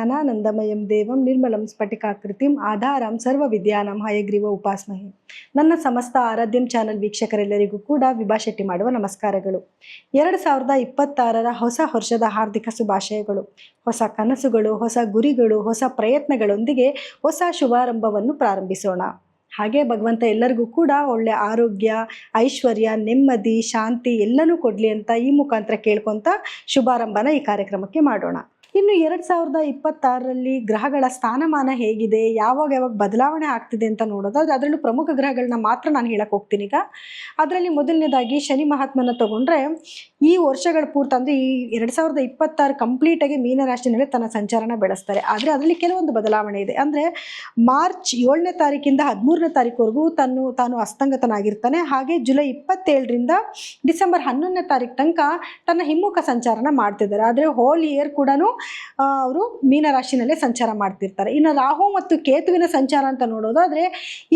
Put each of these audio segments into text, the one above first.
ಜ್ಞಾನಾನಂದಮಯಂ ದೇವಂ ನಿರ್ಮಲಂ ಸ್ಫಟಿಕಾಕೃತಿಂ ಆಧಾರಂ ಸರ್ವ ವಿದ್ಯಾನಂ ಹಯಗ್ರೀವ ಉಪಾಸ್ಮಹಿ. ನನ್ನ ಸಮಸ್ತ ಆರಾಧ್ಯಂ ಚಾನಲ್ ವೀಕ್ಷಕರೆಲ್ಲರಿಗೂ ಕೂಡ ವಿಭಾ ಶೆಟ್ಟಿ ಮಾಡುವ ನಮಸ್ಕಾರಗಳು. ಎರಡು ಸಾವಿರದ ಇಪ್ಪತ್ತಾರರ ಹೊಸ ವರ್ಷದ ಹಾರ್ದಿಕ ಶುಭಾಶಯಗಳು. ಹೊಸ ಕನಸುಗಳು, ಹೊಸ ಗುರಿಗಳು, ಹೊಸ ಪ್ರಯತ್ನಗಳೊಂದಿಗೆ ಹೊಸ ಶುಭಾರಂಭವನ್ನು ಪ್ರಾರಂಭಿಸೋಣ. ಹಾಗೆ ಭಗವಂತ ಎಲ್ಲರಿಗೂ ಕೂಡ ಒಳ್ಳೆ ಆರೋಗ್ಯ, ಐಶ್ವರ್ಯ, ನೆಮ್ಮದಿ, ಶಾಂತಿ ಎಲ್ಲನೂ ಕೊಡಲಿ ಅಂತ ಈ ಮುಖಾಂತರ ಕೇಳ್ಕೊತ ಶುಭಾರಂಭನ ಈ ಕಾರ್ಯಕ್ರಮಕ್ಕೆ ಮಾಡೋಣ. ಇನ್ನು ಎರಡು ಸಾವಿರದ ಇಪ್ಪತ್ತಾರರಲ್ಲಿ ಗ್ರಹಗಳ ಸ್ಥಾನಮಾನ ಹೇಗಿದೆ, ಯಾವಾಗ ಯಾವಾಗ ಬದಲಾವಣೆ ಆಗ್ತಿದೆ ಅಂತ ನೋಡೋದಾದ್ರೆ ಅದರಲ್ಲೂ ಪ್ರಮುಖ ಗ್ರಹಗಳನ್ನ ಮಾತ್ರ ನಾನು ಹೇಳಕ್ಕೆ ಹೋಗ್ತೀನಿ ಈಗ. ಅದರಲ್ಲಿ ಮೊದಲನೇದಾಗಿ ಶನಿ ಮಹಾತ್ಮನ ತಗೊಂಡ್ರೆ, ಈ ವರ್ಷಗಳ ಪೂರ್ತಿ ಅಂದರೆ ಈ ಎರಡು ಸಾವಿರದ ಇಪ್ಪತ್ತಾರು ಕಂಪ್ಲೀಟಾಗಿ ಮೀನರಾಶಿನಲ್ಲಿ ತನ್ನ ಸಂಚಾರನ ಬೆಳೆಸ್ತಾರೆ. ಆದರೆ ಅದರಲ್ಲಿ ಕೆಲವೊಂದು ಬದಲಾವಣೆ ಇದೆ. ಅಂದರೆ ಮಾರ್ಚ್ ಏಳನೇ ತಾರೀಕಿಂದ ಹದಿಮೂರನೇ ತಾರೀಕುವರೆಗೂ ತಾನು ತಾನು ಅಸ್ತಂಗತನಾಗಿರ್ತಾನೆ. ಹಾಗೆ ಜುಲೈ ಇಪ್ಪತ್ತೇಳರಿಂದ ಡಿಸೆಂಬರ್ ಹನ್ನೊಂದನೇ ತಾರೀಕು ತನಕ ತನ್ನ ಹಿಮ್ಮುಖ ಸಂಚಾರನ ಮಾಡ್ತಿದ್ದಾರೆ. ಆದರೆ ಹೋಲ್ ಇಯರ್ ಕೂಡ ಅವರು ಮೀನರಾಶಿನಲ್ಲೇ ಸಂಚಾರ ಮಾಡ್ತಿರ್ತಾರೆ. ಇನ್ನು ರಾಹು ಮತ್ತು ಕೇತುವಿನ ಸಂಚಾರ ಅಂತ ನೋಡೋದಾದ್ರೆ,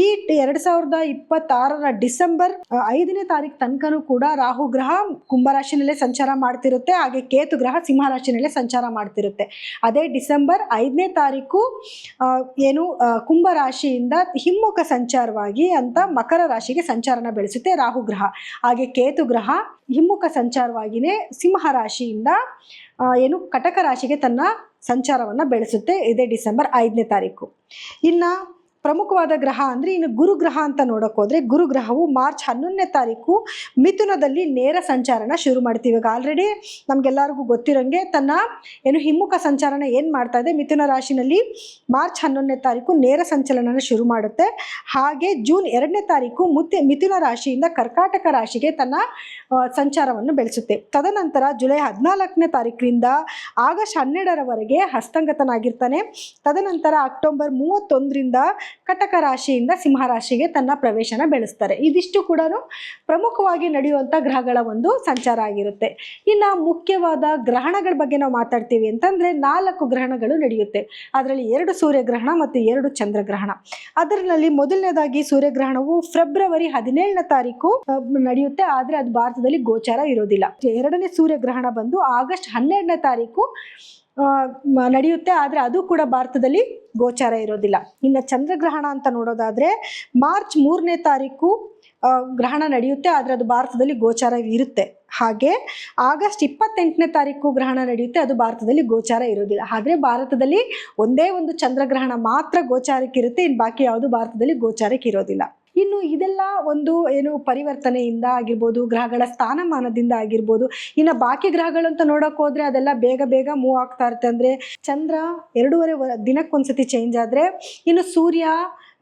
ಈ ಎರಡು ಸಾವಿರದ ಇಪ್ಪತ್ತಾರರ ಡಿಸೆಂಬರ್ ಐದನೇ ತಾರೀಕು ತನಕನೂ ಕೂಡ ರಾಹು ಗ್ರಹ ಕುಂಭರಾಶಿನಲ್ಲೇ ಸಂಚಾರ ಮಾಡ್ತಿರುತ್ತೆ. ಹಾಗೆ ಕೇತು ಗ್ರಹ ಸಿಂಹರಾಶಿನಲ್ಲೇ ಸಂಚಾರ ಮಾಡ್ತಿರುತ್ತೆ. ಅದೇ ಡಿಸೆಂಬರ್ ಐದನೇ ತಾರೀಕು ಏನು ಕುಂಭ ಕುಂಭರಾಶಿಯಿಂದ ಹಿಮ್ಮುಖ ಸಂಚಾರವಾಗಿ ಅಂತ ಮಕರ ರಾಶಿಗೆ ಸಂಚಾರನ ಬೆಳೆಸುತ್ತೆ ರಾಹು ಗ್ರಹ. ಹಾಗೆ ಕೇತು ಗ್ರಹ ಹಿಮ್ಮುಖ ಸಂಚಾರವಾಗಿಯೇ ಸಿಂಹ ರಾಶಿಯಿಂದ ಏನು ಕಟಕ ರಾಶಿಗೆ ತನ್ನ ಸಂಚಾರವನ್ನು ಬೆಳೆಸುತ್ತೆ ಇದೇ ಡಿಸೆಂಬರ್ ಐದನೇ ತಾರೀಕು. ಇನ್ನು ಪ್ರಮುಖವಾದ ಗ್ರಹ ಅಂದರೆ ಇನ್ನು ಗುರುಗ್ರಹ ಅಂತ ನೋಡೋಕೆ ಹೋದರೆ ಗುರುಗ್ರಹವು ಮಾರ್ಚ್ ಹನ್ನೊಂದನೇ ತಾರೀಕು ಮಿಥುನದಲ್ಲಿ ನೇರ ಸಂಚಾರನ ಶುರು ಮಾಡ್ತೀವಿ. ಈಗ ಆಲ್ರೆಡಿ ನಮಗೆಲ್ಲರಿಗೂ ಗೊತ್ತಿರೋಂಗೆ ತನ್ನ ಏನು ಹಿಮ್ಮುಖ ಸಂಚಾರನ ಏನು ಮಾಡ್ತಾ ಇದೆ? ಮಿಥುನ ರಾಶಿನಲ್ಲಿ ಮಾರ್ಚ್ ಹನ್ನೊಂದನೇ ತಾರೀಕು ನೇರ ಸಂಚಲನ ಶುರು ಮಾಡುತ್ತೆ. ಹಾಗೆ ಜೂನ್ ಎರಡನೇ ತಾರೀಕು ಮುತ್ತೆ ಮಿಥುನ ರಾಶಿಯಿಂದ ಕರ್ಕಾಟಕ ರಾಶಿಗೆ ತನ್ನ ಸಂಚಾರವನ್ನು ಬೆಳೆಸುತ್ತೆ. ತದನಂತರ ಜುಲೈ ಹದಿನಾಲ್ಕನೇ ತಾರೀಕಿನಿಂದ ಆಗಸ್ಟ್ ಹನ್ನೆರಡರವರೆಗೆ ಹಸ್ತಂಗತನಾಗಿರ್ತಾನೆ. ತದನಂತರ ಅಕ್ಟೋಬರ್ ಮೂವತ್ತೊಂದರಿಂದ ಕಟಕ ರಾಶಿಯಿಂದ ಸಿಂಹ ರಾಶಿಗೆ ತನ್ನ ಪ್ರವೇಶನ ಬೆಳೆಸ್ತಾರೆ. ಇದಿಷ್ಟು ಕೂಡ ಪ್ರಮುಖವಾಗಿ ನಡೆಯುವಂಥ ಗ್ರಹಗಳ ಒಂದು ಸಂಚಾರ ಆಗಿರುತ್ತೆ. ಇನ್ನು ಮುಖ್ಯವಾದ ಗ್ರಹಣಗಳ ಬಗ್ಗೆ ನಾವು ಮಾತಾಡ್ತೀವಿ ಅಂತಂದರೆ ನಾಲ್ಕು ಗ್ರಹಣಗಳು ನಡೆಯುತ್ತೆ. ಅದರಲ್ಲಿ ಎರಡು ಸೂರ್ಯಗ್ರಹಣ ಮತ್ತು ಎರಡು ಚಂದ್ರಗ್ರಹಣ. ಅದರಲ್ಲಿ ಮೊದಲನೇದಾಗಿ ಸೂರ್ಯಗ್ರಹಣವು ಫೆಬ್ರವರಿ ಹದಿನೇಳನೇ ತಾರೀಕು ನಡೆಯುತ್ತೆ. ಆದರೆ ಅದು ಭಾರತದಲ್ಲಿ ಗೋಚಾರ ಇರೋದಿಲ್ಲ. ಎರಡನೇ ಸೂರ್ಯಗ್ರಹಣ ಬಂದು ಆಗಸ್ಟ್ ಹನ್ನೆರಡನೇ ತಾರೀಕು ನಡೆಯುತ್ತೆ, ಆದರೆ ಅದು ಕೂಡ ಭಾರತದಲ್ಲಿ ಗೋಚಾರ ಇರೋದಿಲ್ಲ. ಇನ್ನು ಚಂದ್ರಗ್ರಹಣ ಅಂತ ನೋಡೋದಾದರೆ ಮಾರ್ಚ್ ಮೂರನೇ ತಾರೀಕು ಗ್ರಹಣ ನಡೆಯುತ್ತೆ, ಆದರೆ ಅದು ಭಾರತದಲ್ಲಿ ಗೋಚಾರ ಇರುತ್ತೆ. ಹಾಗೆ ಆಗಸ್ಟ್ ಇಪ್ಪತ್ತೆಂಟನೇ ತಾರೀಕು ಗ್ರಹಣ ನಡೆಯುತ್ತೆ, ಅದು ಭಾರತದಲ್ಲಿ ಗೋಚಾರ ಇರೋದಿಲ್ಲ. ಆದರೆ ಭಾರತದಲ್ಲಿ ಒಂದೇ ಒಂದು ಚಂದ್ರಗ್ರಹಣ ಮಾತ್ರ ಗೋಚಾರಕ್ಕಿರುತ್ತೆ ಇನ್ನು ಬಾಕಿ ಯಾವುದು ಭಾರತದಲ್ಲಿ ಗೋಚಾರಕ್ಕೆ ಇರೋದಿಲ್ಲ. ಇನ್ನು ಇದೆಲ್ಲ ಒಂದು ಏನು ಪರಿವರ್ತನೆಯಿಂದ ಆಗಿರ್ಬೋದು, ಗ್ರಹಗಳ ಸ್ಥಾನಮಾನದಿಂದ ಆಗಿರ್ಬೋದು, ಇನ್ನು ಬಾಕಿ ಗ್ರಹಗಳು ಅಂತ ನೋಡೋಕೆ ಹೋದ್ರೆ ಅದೆಲ್ಲ ಬೇಗ ಬೇಗ ಮೂವ್ ಆಗ್ತಾ ಇರುತ್ತೆ. ಅಂದರೆ ಚಂದ್ರ ಎರಡೂವರೆ ದಿನಕ್ಕೊಂದ್ಸತಿ ಚೇಂಜ್ ಆದರೆ ಇನ್ನು ಸೂರ್ಯ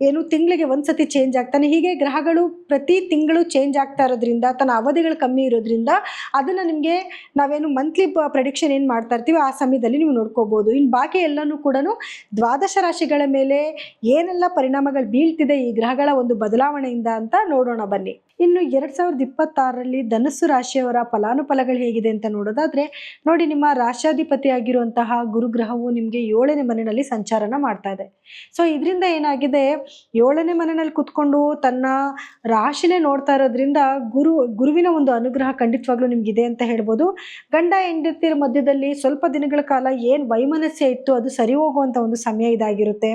ಏನು ತಿಂಗಳಿಗೆ ಒಂದ್ಸತಿ ಚೇಂಜ್ ಆಗ್ತಾನೆ. ಹೀಗೆ ಗ್ರಹಗಳು ಪ್ರತಿ ತಿಂಗಳು ಚೇಂಜ್ ಆಗ್ತಾ ಇರೋದ್ರಿಂದ, ತನ್ನ ಅವಧಿಗಳು ಕಮ್ಮಿ ಇರೋದ್ರಿಂದ ಅದನ್ನು ನಿಮಗೆ ನಾವೇನು ಮಂತ್ಲಿ ಪ್ರೆಡಿಕ್ಷನ್ ಏನು ಮಾಡ್ತಾ ಇರ್ತೀವಿ ಆ ಸಮಯದಲ್ಲಿ ನೀವು ನೋಡ್ಕೋಬೋದು. ಇನ್ನು ಬಾಕಿ ಎಲ್ಲನೂ ಕೂಡ ದ್ವಾದಶ ರಾಶಿಗಳ ಮೇಲೆ ಏನೆಲ್ಲ ಪರಿಣಾಮಗಳು ಬೀಳ್ತಿದೆ ಈ ಗ್ರಹಗಳ ಒಂದು ಬದಲಾವಣೆಯಿಂದ ಅಂತ ನೋಡೋಣ ಬನ್ನಿ. ಇನ್ನು ಎರಡ್ ಸಾವಿರದ ಇಪ್ಪತ್ತಾರರಲ್ಲಿ ಧನಸ್ಸು ರಾಶಿಯವರ ಫಲಾನುಫಲಗಳು ಹೇಗಿದೆ ಅಂತ ನೋಡೋದಾದ್ರೆ, ನೋಡಿ ನಿಮ್ಮ ರಾಷ್ಟ್ರಾಧಿಪತಿ ಆಗಿರುವಂತಹ ಗುರುಗ್ರಹವು ನಿಮಗೆ ಏಳನೇ ಮನೆಯಲ್ಲಿ ಸಂಚಾರನ ಮಾಡ್ತಾ ಇದೆ. ಸೊ ಇದರಿಂದ ಏನಾಗಿದೆ? ಏಳನೇ ಮನೆಯಲ್ಲಿ ಕುತ್ಕೊಂಡು ತನ್ನ ರಾಶಿನೇ ನೋಡ್ತಾ ಇರೋದ್ರಿಂದ ಗುರು, ಗುರುವಿನ ಒಂದು ಅನುಗ್ರಹ ಖಂಡಿತವಾಗ್ಲೂ ಇದೆ ಅಂತ ಹೇಳ್ಬೋದು. ಗಂಡ ಹೆಂಡತಿರ ಮಧ್ಯದಲ್ಲಿ ಸ್ವಲ್ಪ ದಿನಗಳ ಕಾಲ ಏನು ವೈಮನಸ್ಯ ಇತ್ತು ಅದು ಸರಿ ಹೋಗುವಂತ ಒಂದು ಸಮಯ ಇದಾಗಿರುತ್ತೆ.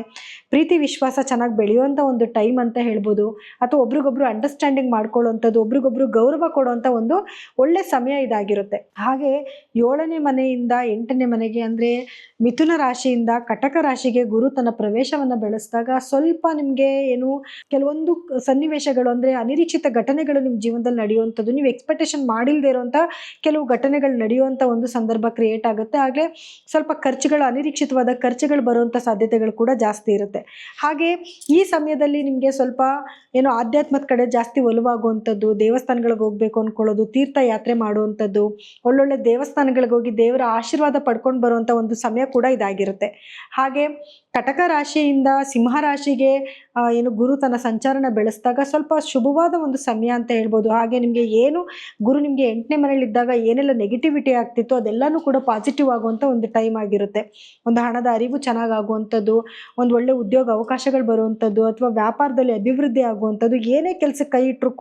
ಪ್ರೀತಿ, ವಿಶ್ವಾಸ ಚೆನ್ನಾಗಿ ಬೆಳೆಯುವಂತ ಒಂದು ಟೈಮ್ ಅಂತ ಹೇಳ್ಬೋದು. ಅಥವಾ ಒಬ್ರಿಗೊಬ್ರು ಅಂಡರ್ಸ್ಟ್ಯಾಂಡಿಂಗ್ ಮಾಡ್ಕೊಳ್ಳುವಂಥದ್ದು, ಒಬ್ರಿಗೊಬ್ರು ಗೌರವ ಕೊಡುವಂಥ ಒಂದು ಒಳ್ಳೆ ಸಮಯ ಇದಾಗಿರುತ್ತೆ. ಹಾಗೆ ಏಳನೇ ಮನೆಯಿಂದ ಎಂಟನೇ ಮನೆಗೆ ಅಂದರೆ ಮಿಥುನ ರಾಶಿಯಿಂದ ಕಟಕ ರಾಶಿಗೆ ಗುರು ತನ್ನ ಪ್ರವೇಶವನ್ನು ಬೆಳೆಸಿದಾಗ ಸ್ವಲ್ಪ ನಿಮಗೆ ಏನು ಕೆಲವೊಂದು ಸನ್ನಿವೇಶಗಳು ಅಂದರೆ ಅನಿರೀಕ್ಷಿತ ಘಟನೆಗಳು ನಿಮ್ಮ ಜೀವನದಲ್ಲಿ ನಡೆಯುವಂಥದ್ದು, ನೀವು ಎಕ್ಸ್ಪೆಕ್ಟೇಷನ್ ಮಾಡಿಲ್ಲದೆ ಇರುವಂಥ ಕೆಲವು ಘಟನೆಗಳು ನಡೆಯುವಂಥ ಒಂದು ಸಂದರ್ಭ ಕ್ರಿಯೇಟ್ ಆಗುತ್ತೆ. ಹಾಗೆ ಸ್ವಲ್ಪ ಖರ್ಚುಗಳು, ಅನಿರೀಕ್ಷಿತವಾದ ಖರ್ಚುಗಳು ಬರುವಂಥ ಸಾಧ್ಯತೆಗಳು ಕೂಡ ಜಾಸ್ತಿ ಇರುತ್ತೆ. ಹಾಗೆ ಈ ಸಮಯದಲ್ಲಿ ನಿಮಗೆ ಸ್ವಲ್ಪ ಏನು ಆಧ್ಯಾತ್ಮದ ಕಡೆ ಜಾಸ್ತಿ ಒಲವಾಗುವಂಥದ್ದು ದೇವಸ್ಥಾನಗಳಿಗೆ ಹೋಗ್ಬೇಕು ಅಂದ್ಕೊಳ್ಳೋದು ತೀರ್ಥಯಾತ್ರೆ ಮಾಡುವಂಥದ್ದು, ಒಳ್ಳೊಳ್ಳೆ ದೇವಸ್ಥಾನಗಳಿಗೆ ಹೋಗಿ ದೇವರ ಆಶೀರ್ವಾದ ಪಡ್ಕೊಂಡು ಬರುವಂಥ ಒಂದು ಸಮಯ ಕೂಡ ಇದಾಗಿರುತ್ತೆ. ಹಾಗೆ ಕಟಕ ರಾಶಿಯಿಂದ ಸಿಂಹ ರಾಶಿಗೆ ಏನು ಗುರು ತನ್ನ ಸಂಚಾರನ ಬೆಳೆಸಿದಾಗ ಸ್ವಲ್ಪ ಶುಭವಾದ ಒಂದು ಸಮಯ ಅಂತ ಹೇಳ್ಬೋದು. ಹಾಗೆ ನಿಮಗೆ ಏನು, ಗುರು ನಿಮಗೆ ಎಂಟನೇ ಮನೆಯಲ್ಲಿದ್ದಾಗ ಏನೆಲ್ಲ ನೆಗೆಟಿವಿಟಿ ಆಗ್ತಿತ್ತು ಅದೆಲ್ಲನೂ ಕೂಡ ಪಾಸಿಟಿವ್ ಆಗುವಂಥ ಒಂದು ಟೈಮ್ ಆಗಿರುತ್ತೆ. ಒಂದು ಹಣದ ಅರಿವು ಚೆನ್ನಾಗಿ ಆಗುವಂಥದ್ದು ಒಂದು ಒಳ್ಳೆ ಉದ್ಯೋಗ ಅವಕಾಶಗಳು ಬರುವಂಥದ್ದು, ಅಥವಾ ವ್ಯಾಪಾರದಲ್ಲಿ ಅಭಿವೃದ್ಧಿ ಆಗುವಂಥದ್ದು, ಏನೇ ಕೆಲಸ ಕೈ ಇಟ್ಟರು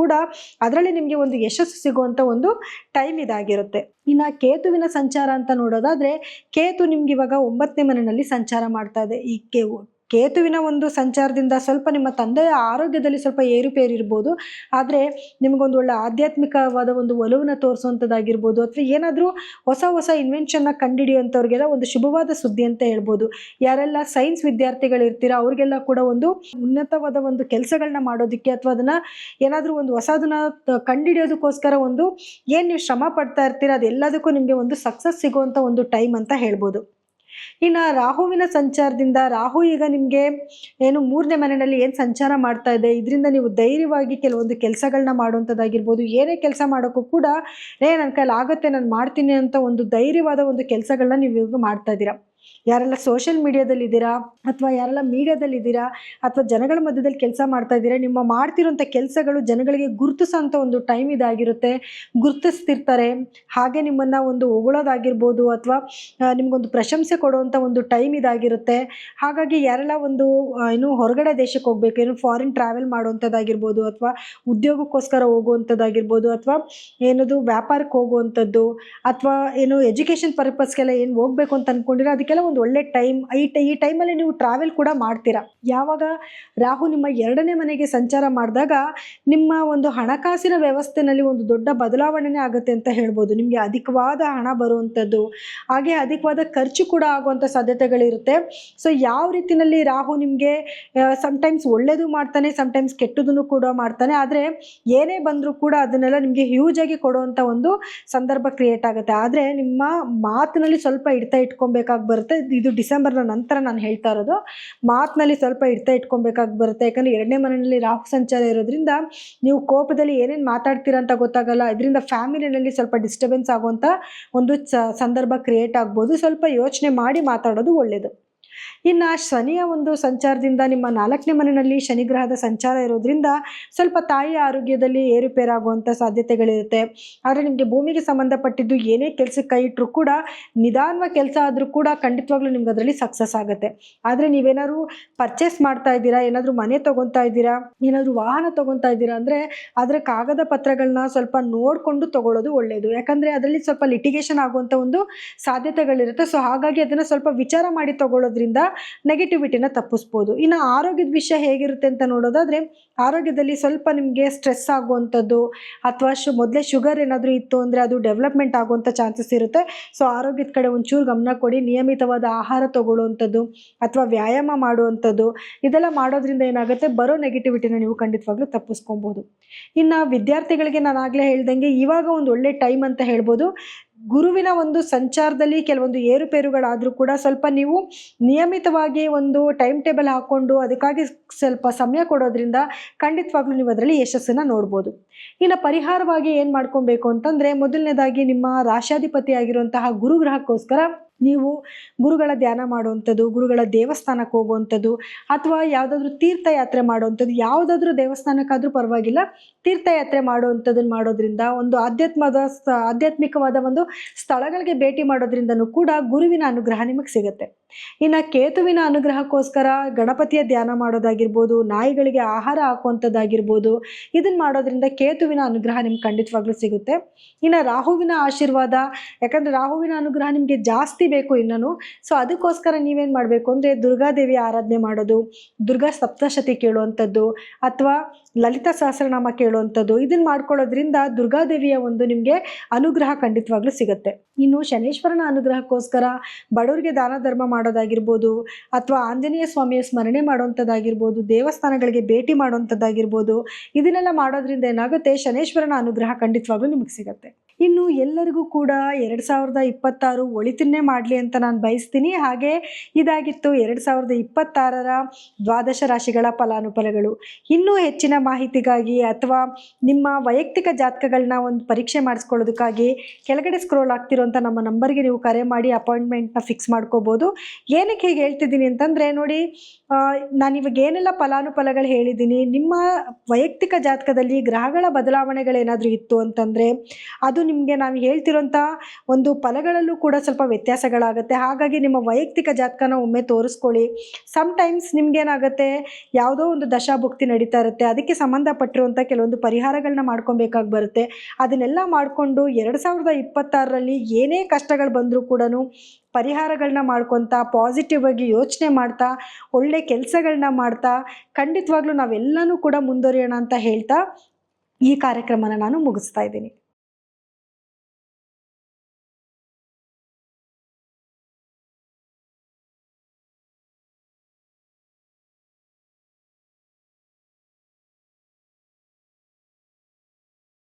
ಅದರಲ್ಲಿ ನಿಮಗೆ ಒಂದು ಯಶಸ್ಸು ಸಿಗುವಂಥ ಒಂದು ಟೈಮ್ ಇದಾಗಿರುತ್ತೆ. ಇನ್ನು ಕೇತುವಿನ ಸಂಚಾರ ಅಂತ ನೋಡೋದಾದ್ರೆ, ಕೇತು ನಿಮ್ಗೆ ಇವಾಗ ಒಂಬತ್ತನೇ ಮನೆಯಲ್ಲಿ ಸಂಚಾರ ಮಾಡ್ತಾ ಇದೆ. ಈ ಕೇ ಕೇತುವಿನ ಒಂದು ಸಂಚಾರದಿಂದ ಸ್ವಲ್ಪ ನಿಮ್ಮ ತಂದೆಯ ಆರೋಗ್ಯದಲ್ಲಿ ಸ್ವಲ್ಪ ಏರುಪೇರು ಇರ್ಬೋದು ಆದರೆ ನಿಮಗೊಂದು ಒಳ್ಳೆ ಆಧ್ಯಾತ್ಮಿಕವಾದ ಒಂದು ಒಲವನ್ನು ತೋರಿಸುವಂಥದ್ದಾಗಿರ್ಬೋದು. ಅಥವಾ ಏನಾದರೂ ಹೊಸ ಹೊಸ ಇನ್ವೆನ್ಷನ್ನ ಕಂಡುಹಿಡಿಯುವಂಥವ್ರಿಗೆಲ್ಲ ಒಂದು ಶುಭವಾದ ಸುದ್ದಿ ಅಂತ ಹೇಳ್ಬೋದು. ಯಾರೆಲ್ಲ ಸೈನ್ಸ್ ವಿದ್ಯಾರ್ಥಿಗಳಿರ್ತೀರ ಅವ್ರಿಗೆಲ್ಲ ಕೂಡ ಒಂದು ಉನ್ನತವಾದ ಒಂದು ಕೆಲಸಗಳನ್ನ ಮಾಡೋದಕ್ಕೆ ಅಥವಾ ಅದನ್ನು ಏನಾದರೂ ಒಂದು ಹೊಸದನ್ನ ಕಂಡುಹಿಡಿಯೋದಕ್ಕೋಸ್ಕರ ಒಂದು ಏನು ನೀವು ಶ್ರಮ ಪಡ್ತಾ ಇರ್ತೀರ ಅದೆಲ್ಲದಕ್ಕೂ ನಿಮಗೆ ಒಂದು ಸಕ್ಸಸ್ ಸಿಗುವಂಥ ಒಂದು ಟೈಮ್ ಅಂತ ಹೇಳ್ಬೋದು. ಇನ್ನು ರಾಹುವಿನ ಸಂಚಾರದಿಂದ ರಾಹು ಈಗ ನಿಮಗೆ ಏನು ಮೂರನೇ ಮನೆಯಲ್ಲಿ ಏನು ಸಂಚಾರ ಮಾಡ್ತಾ ಇದೆ? ಇದರಿಂದ ನೀವು ಧೈರ್ಯವಾಗಿ ಕೆಲವೊಂದು ಕೆಲಸಗಳನ್ನ ಮಾಡುವಂಥದ್ದಾಗಿರ್ಬೋದು. ಏನೇ ಕೆಲಸ ಮಾಡೋಕ್ಕೂ ಕೂಡ ಏ ನನ್ನ ಕೈಲಿ ನಾನು ಮಾಡ್ತೀನಿ ಅಂತ ಒಂದು ಧೈರ್ಯವಾದ ಒಂದು ಕೆಲಸಗಳನ್ನ ನೀವು ಇವಾಗ ಮಾಡ್ತಾ ಇದ್ದೀರಾ? ಯಾರೆಲ್ಲ ಸೋಷಿಯಲ್ ಮೀಡಿಯಾದಲ್ಲಿದ್ದೀರಾ ಅಥವಾ ಯಾರೆಲ್ಲ ಮೀಡಿಯಾದಲ್ಲಿದ್ದೀರಾ ಅಥವಾ ಜನಗಳ ಮಧ್ಯದಲ್ಲಿ ಕೆಲಸ ಮಾಡ್ತಾ ಇದ್ದೀರಾ, ನಿಮ್ಮ ಮಾಡ್ತಿರೋಂಥ ಕೆಲಸಗಳು ಜನಗಳಿಗೆ ಗುರುತಿಸೋಂಥ ಒಂದು ಟೈಮ್ ಇದಾಗಿರುತ್ತೆ. ಗುರುತಿಸ್ತಿರ್ತಾರೆ. ಹಾಗೆ ನಿಮ್ಮನ್ನು ಒಂದು ಹೊಗಳೋದಾಗಿರ್ಬೋದು ಅಥವಾ ನಿಮಗೊಂದು ಪ್ರಶಂಸೆ ಕೊಡುವಂಥ ಒಂದು ಟೈಮ್ ಇದಾಗಿರುತ್ತೆ. ಹಾಗಾಗಿ ಯಾರೆಲ್ಲ ಒಂದು ಏನು ಹೊರಗಡೆ ದೇಶಕ್ಕೆ ಹೋಗ್ಬೇಕು, ಏನು ಫಾರಿನ್ ಟ್ರಾವೆಲ್ ಮಾಡುವಂಥದ್ದಾಗಿರ್ಬೋದು ಅಥವಾ ಉದ್ಯೋಗಕ್ಕೋಸ್ಕರ ಹೋಗುವಂಥದ್ದಾಗಿರ್ಬೋದು ಅಥವಾ ಏನದು ವ್ಯಾಪಾರಕ್ಕೆ ಹೋಗುವಂಥದ್ದು ಅಥವಾ ಏನು ಎಜುಕೇಷನ್ ಪರ್ಪಸ್ಗೆಲ್ಲ ಏನು ಹೋಗ್ಬೇಕು ಅಂತ ಅಂದ್ಕೊಂಡಿರೋ ಅದಕ್ಕೆಲ್ಲ ಒಂದು ಒಳ್ಳೆ ಟೈಮ್, ಈ ಈ ಟೈಮಲ್ಲಿ ನೀವು ಟ್ರಾವೆಲ್ ಕೂಡ ಮಾಡ್ತೀರಾ? ಯಾವಾಗ ರಾಹು ನಿಮ್ಮ ಎರಡನೇ ಮನೆಗೆ ಸಂಚಾರ ಮಾಡಿದಾಗ ನಿಮ್ಮ ಒಂದು ಹಣಕಾಸಿನ ವ್ಯವಸ್ಥೆನಲ್ಲಿ ಒಂದು ದೊಡ್ಡ ಬದಲಾವಣೆನೇ ಆಗುತ್ತೆ ಅಂತ ಹೇಳ್ಬೋದು. ನಿಮಗೆ ಅಧಿಕವಾದ ಹಣ ಬರುವಂಥದ್ದು, ಹಾಗೆ ಅಧಿಕವಾದ ಖರ್ಚು ಕೂಡ ಆಗುವಂಥ ಸಾಧ್ಯತೆಗಳಿರುತ್ತೆ. ಸೊ ಯಾವ ರೀತಿಯಲ್ಲಿ ರಾಹು ನಿಮಗೆ ಸಮಟೈಮ್ಸ್ ಒಳ್ಳೇದು ಮಾಡ್ತಾನೆ ಸಮ್ಟೈಮ್ಸ್ ಕೆಟ್ಟದನ್ನು ಕೂಡ ಮಾಡ್ತಾನೆ, ಆದರೆ ಏನೇ ಬಂದರೂ ಕೂಡ ಅದನ್ನೆಲ್ಲ ನಿಮಗೆ ಹ್ಯೂಜ್ ಆಗಿ ಕೊಡುವಂಥ ಒಂದು ಸಂದರ್ಭ ಕ್ರಿಯೇಟ್ ಆಗುತ್ತೆ. ಆದರೆ ನಿಮ್ಮ ಮಾತಿನಲ್ಲಿ ಸ್ವಲ್ಪ ಹಿಡ್ತಾ ಇಟ್ಕೊಬೇಕಾಗಿ ಬರುತ್ತೆ. ಇದು ಡಿಸೆಂಬರ್ನ ನಂತರ ನಾನು ಹೇಳ್ತಾ ಇರೋದು. ಮಾತಿನಲ್ಲಿ ಸ್ವಲ್ಪ ಹಿಡ್ತಾ ಇಟ್ಕೊಬೇಕಾಗಿ ಬರುತ್ತೆ. ಯಾಕಂದರೆ ಎರಡನೇ ಮನೆಯಲ್ಲಿ ರಾಹು ಸಂಚಾರ ಇರೋದ್ರಿಂದ ನೀವು ಕೋಪದಲ್ಲಿ ಏನೇನು ಮಾತಾಡ್ತೀರಾ ಅಂತ ಗೊತ್ತಾಗಲ್ಲ. ಇದರಿಂದ ಫ್ಯಾಮಿಲಿನಲ್ಲಿ ಸ್ವಲ್ಪ ಡಿಸ್ಟರ್ಬೆನ್ಸ್ ಆಗುವಂಥ ಒಂದು ಸಂದರ್ಭ ಕ್ರಿಯೇಟ್ ಆಗ್ಬೋದು. ಸ್ವಲ್ಪ ಯೋಚನೆ ಮಾಡಿ ಮಾತಾಡೋದು ಒಳ್ಳೆಯದು ಇನ್ನು ಶನಿಯ ಒಂದು ಸಂಚಾರದಿಂದ ನಿಮ್ಮ ನಾಲ್ಕನೇ ಮನೆಯಲ್ಲಿ ಶನಿಗ್ರಹದ ಸಂಚಾರ ಇರೋದ್ರಿಂದ ಸ್ವಲ್ಪ ತಾಯಿಯ ಆರೋಗ್ಯದಲ್ಲಿ ಏರುಪೇರಾಗುವಂಥ ಸಾಧ್ಯತೆಗಳಿರುತ್ತೆ. ಆದರೆ ನಿಮಗೆ ಭೂಮಿಗೆ ಸಂಬಂಧಪಟ್ಟಿದ್ದು ಏನೇ ಕೆಲಸಕ್ಕೆ ಕೈ ಇಟ್ಟರು ಕೂಡ ನಿಧಾನವಾಗಿ ಕೆಲಸ ಆದರೂ ಕೂಡ ಖಂಡಿತವಾಗ್ಲೂ ನಿಮ್ಗೆ ಅದರಲ್ಲಿ ಸಕ್ಸಸ್ ಆಗುತ್ತೆ. ಆದರೆ ನೀವೇನಾದ್ರು ಪರ್ಚೇಸ್ ಮಾಡ್ತಾ ಇದ್ದೀರಾ? ಏನಾದರೂ ಮನೆ ತೊಗೊತಾ ಇದ್ದೀರಾ? ಏನಾದರೂ ವಾಹನ ತೊಗೊತಾ ಇದ್ದೀರಾ? ಅಂದರೆ ಅದರ ಕಾಗದ ಪತ್ರಗಳನ್ನ ಸ್ವಲ್ಪ ನೋಡಿಕೊಂಡು ತಗೊಳ್ಳೋದು ಒಳ್ಳೆಯದು ಯಾಕಂದರೆ ಅದರಲ್ಲಿ ಸ್ವಲ್ಪ ಲಿಟಿಗೇಷನ್ ಆಗುವಂಥ ಒಂದು ಸಾಧ್ಯತೆಗಳಿರುತ್ತೆ. ಸೊ ಹಾಗಾಗಿ ಅದನ್ನು ಸ್ವಲ್ಪ ವಿಚಾರ ಮಾಡಿ ತಗೊಳ್ಳೋದ್ರಿಂದ ನೆಗೆಟಿವಿಟಿನ ತಪ್ಪಿಸ್ಬೋದು. ಇನ್ನು ಆರೋಗ್ಯದ ವಿಷಯ ಹೇಗಿರುತ್ತೆ ಅಂತ ನೋಡೋದಾದರೆ, ಆರೋಗ್ಯದಲ್ಲಿ ಸ್ವಲ್ಪ ನಿಮಗೆ ಸ್ಟ್ರೆಸ್ ಆಗುವಂಥದ್ದು ಅಥವಾ ಶು, ಮೊದಲೇ ಶುಗರ್ ಏನಾದರೂ ಇತ್ತು ಅಂದರೆ ಅದು ಡೆವಲಪ್ಮೆಂಟ್ ಆಗುವಂಥ ಚಾನ್ಸಸ್ ಇರುತ್ತೆ. ಸೊ ಆರೋಗ್ಯದ ಕಡೆ ಒಂಚೂರು ಗಮನ ಕೊಡಿ. ನಿಯಮಿತವಾದ ಆಹಾರ ತಗೊಳ್ಳುವಂಥದ್ದು ಅಥವಾ ವ್ಯಾಯಾಮ ಮಾಡುವಂಥದ್ದು ಇದೆಲ್ಲ ಮಾಡೋದ್ರಿಂದ ಏನಾಗುತ್ತೆ? ಬರೋ ನೆಗೆಟಿವಿಟಿನ ನೀವು ಖಂಡಿತವಾಗ್ಲೂ ತಪ್ಪಿಸ್ಕೊಬೋದು. ಇನ್ನು ವಿದ್ಯಾರ್ಥಿಗಳಿಗೆ ನಾನು ಆಗಲೇ ಹೇಳ್ದಂಗೆ ಇವಾಗ ಒಂದು ಒಳ್ಳೆ ಟೈಮ್ ಅಂತ ಹೇಳ್ಬೋದು. ಗುರುವಿನ ಒಂದು ಸಂಚಾರದಲ್ಲಿ ಕೆಲವೊಂದು ಏರುಪೇರುಗಳಾದರೂ ಕೂಡ ಸ್ವಲ್ಪ ನೀವು ನಿಯಮಿತವಾಗಿ ಒಂದು ಟೈಮ್ ಟೇಬಲ್ ಹಾಕ್ಕೊಂಡು ಅದಕ್ಕಾಗಿ ಸ್ವಲ್ಪ ಸಮಯ ಕೊಡೋದ್ರಿಂದ ಖಂಡಿತವಾಗ್ಲೂ ನೀವು ಅದರಲ್ಲಿ ಯಶಸ್ಸನ್ನು ನೋಡ್ಬೋದು. ಇನ್ನು ಪರಿಹಾರವಾಗಿ ಏನು ಮಾಡ್ಕೊಬೇಕು ಅಂತಂದರೆ ಮೊದಲನೇದಾಗಿ ನಿಮ್ಮ ರಾಶಾಧಿಪತಿ ಆಗಿರುವಂತಹ ಗುರುಗ್ರಹಕ್ಕೋಸ್ಕರ ನೀವು ಗುರುಗಳ ಧ್ಯಾನ ಮಾಡುವಂಥದ್ದು, ಗುರುಗಳ ದೇವಸ್ಥಾನಕ್ಕೆ ಹೋಗುವಂಥದ್ದು, ಅಥವಾ ಯಾವುದಾದ್ರೂ ತೀರ್ಥಯಾತ್ರೆ ಮಾಡುವಂಥದ್ದು, ಯಾವುದಾದ್ರೂ ದೇವಸ್ಥಾನಕ್ಕಾದರೂ ಪರವಾಗಿಲ್ಲ ತೀರ್ಥಯಾತ್ರೆ ಮಾಡುವಂಥದ್ದನ್ನು ಮಾಡೋದ್ರಿಂದ ಒಂದು ಆಧ್ಯಾತ್ಮದ ಆಧ್ಯಾತ್ಮಿಕವಾದ ಒಂದು ಸ್ಥಳಗಳಿಗೆ ಭೇಟಿ ಮಾಡೋದ್ರಿಂದನೂ ಕೂಡ ಗುರುವಿನ ಅನುಗ್ರಹ ನಿಮಗೆ ಸಿಗುತ್ತೆ. ಇನ್ನು ಕೇತುವಿನ ಅನುಗ್ರಹಕ್ಕೋಸ್ಕರ ಗಣಪತಿಯ ಧ್ಯಾನ ಮಾಡೋದಾಗಿರ್ಬೋದು, ನಾಯಿಗಳಿಗೆ ಆಹಾರ ಹಾಕುವಂಥದ್ದಾಗಿರ್ಬೋದು ಇದನ್ನು ಮಾಡೋದ್ರಿಂದ ಕೇತುವಿನ ಅನುಗ್ರಹ ನಿಮ್ಗೆ ಖಂಡಿತವಾಗ್ಲೂ ಸಿಗುತ್ತೆ. ಇನ್ನು ರಾಹುವಿನ ಆಶೀರ್ವಾದ, ಯಾಕಂದರೆ ರಾಹುವಿನ ಅನುಗ್ರಹ ನಿಮಗೆ ಜಾಸ್ತಿ ಬೇಕು ಇನ್ನೂ. ಸೊ ಅದಕ್ಕೋಸ್ಕರ ನೀವೇನು ಮಾಡಬೇಕು ಅಂದರೆ ದುರ್ಗಾದೇವಿ ಆರಾಧನೆ ಮಾಡೋದು, ದುರ್ಗಾ ಸಪ್ತಶತಿ ಕೇಳುವಂಥದ್ದು, ಅಥವಾ ಲಲಿತಾ ಸಹಸ್ರನಾಮ ಕೇಳುವಂಥದ್ದು. ಇದನ್ನು ಮಾಡ್ಕೊಳ್ಳೋದ್ರಿಂದ ದುರ್ಗಾದೇವಿಯ ಒಂದು ನಿಮಗೆ ಅನುಗ್ರಹ ಖಂಡಿತವಾಗ್ಲೂ ಸಿಗುತ್ತೆ. ಇನ್ನು ಶನೇಶ್ವರನ ಅನುಗ್ರಹಕ್ಕೋಸ್ಕರ ಬಡವರಿಗೆ ದಾನ ಧರ್ಮ ಮಾಡೋದಾಗಿರ್ಬೋದು, ಅಥವಾ ಆಂಜನೇಯ ಸ್ವಾಮಿಯ ಸ್ಮರಣೆ ಮಾಡುವಂಥದ್ದಾಗಿರ್ಬೋದು, ದೇವಸ್ಥಾನಗಳಿಗೆ ಭೇಟಿ ಮಾಡುವಂಥದ್ದಾಗಿರ್ಬೋದು, ಇದನ್ನೆಲ್ಲ ಮಾಡೋದ್ರಿಂದ ಏನಾಗುತ್ತೆ, ಶನೇಶ್ವರನ ಅನುಗ್ರಹ ಖಂಡಿತವಾಗ್ಲೂ ನಿಮಗೆ ಸಿಗುತ್ತೆ. ಇನ್ನು ಎಲ್ಲರಿಗೂ ಕೂಡ ಎರಡು ಸಾವಿರದ ಇಪ್ಪತ್ತಾರು ಒಳಿತನ್ನೇ ಮಾಡಲಿ ಅಂತ ನಾನು ಬಯಸ್ತೀನಿ. ಹಾಗೆ ಇದಾಗಿತ್ತು ಎರಡು ಸಾವಿರದ ಇಪ್ಪತ್ತಾರರ ದ್ವಾದಶ ರಾಶಿಗಳ ಫಲಾನುಫಲಗಳು. ಇನ್ನೂ ಹೆಚ್ಚಿನ ಮಾಹಿತಿಗಾಗಿ ಅಥವಾ ನಿಮ್ಮ ವೈಯಕ್ತಿಕ ಜಾತಕಗಳನ್ನ ಒಂದು ಪರೀಕ್ಷೆ ಮಾಡಿಸ್ಕೊಳ್ಳೋದಕ್ಕಾಗಿ ಕೆಳಗಡೆ ಸ್ಕ್ರೋಲ್ ಆಗ್ತಿರೋಂಥ ನಮ್ಮ ನಂಬರ್ಗೆ ನೀವು ಕರೆ ಮಾಡಿ ಅಪಾಯಿಂಟ್ಮೆಂಟ್ನ ಫಿಕ್ಸ್ ಮಾಡ್ಕೋಬೋದು. ಏನಕ್ಕೆ ಹೀಗೆ ಹೇಳ್ತಿದ್ದೀನಿ ಅಂತಂದರೆ ನೋಡಿ ಆ, ನಾನು ಇವಾಗ ಏನೆಲ್ಲ ಫಲಾನುಫಲಗಳು ಹೇಳಿದ್ದೀನಿ. ನಿಮ್ಮ ವೈಯಕ್ತಿಕ ಜಾತಕದಲ್ಲಿ ಗ್ರಹಗಳ ಬದಲಾವಣೆಗಳೇನಾದರೂ ಇತ್ತು ಅಂತಂದರೆ ಅದು ನಿಮಗೆ ನಾನು ಹೇಳ್ತಿರೋಂಥ ಒಂದು ಫಲಗಳಲ್ಲೂ ಕೂಡ ಸ್ವಲ್ಪ ವ್ಯತ್ಯಾಸಗಳಾಗುತ್ತೆ. ಹಾಗಾಗಿ ನಿಮ್ಮ ವೈಯಕ್ತಿಕ ಜಾತಕನ ಒಮ್ಮೆ ತೋರಿಸ್ಕೊಳ್ಳಿ. ಸಮ್ಟೈಮ್ಸ್ ನಿಮಗೇನಾಗುತ್ತೆ ಯಾವುದೋ ಒಂದು ದಶಾಭುಕ್ತಿ ನಡೀತಾ ಇರುತ್ತೆ. ಅದಕ್ಕೆ ಸಂಬಂಧಪಟ್ಟಿರುವಂಥ ಕೆಲವೊಂದು ಪರಿಹಾರಗಳನ್ನ ಮಾಡ್ಕೊಬೇಕಾಗಿ ಬರುತ್ತೆ. ಅದನ್ನೆಲ್ಲ ಮಾಡಿಕೊಂಡು ಎರಡು ಸಾವಿರದ ಇಪ್ಪತ್ತಾರರಲ್ಲಿ ಏನೇ ಕಷ್ಟಗಳು ಬಂದರೂ ಕೂಡ ಪರಿಹಾರಗಳನ್ನ ಮಾಡ್ಕೊತಾ ಪಾಸಿಟಿವ್ ಆಗಿ ಯೋಚನೆ ಮಾಡ್ತಾ, ಒಳ್ಳೆ ಕೆಲಸಗಳನ್ನ ಮಾಡ್ತಾ, ಖಂಡಿತವಾಗ್ಲೂ ನಾವೆಲ್ಲನೂ ಕೂಡ ಮುಂದುವರಿಯೋಣ ಅಂತ ಹೇಳ್ತಾ ಈ ಕಾರ್ಯಕ್ರಮನ ನಾನು ಮುಗಿಸ್ತಾ ಇದ್ದೀನಿ.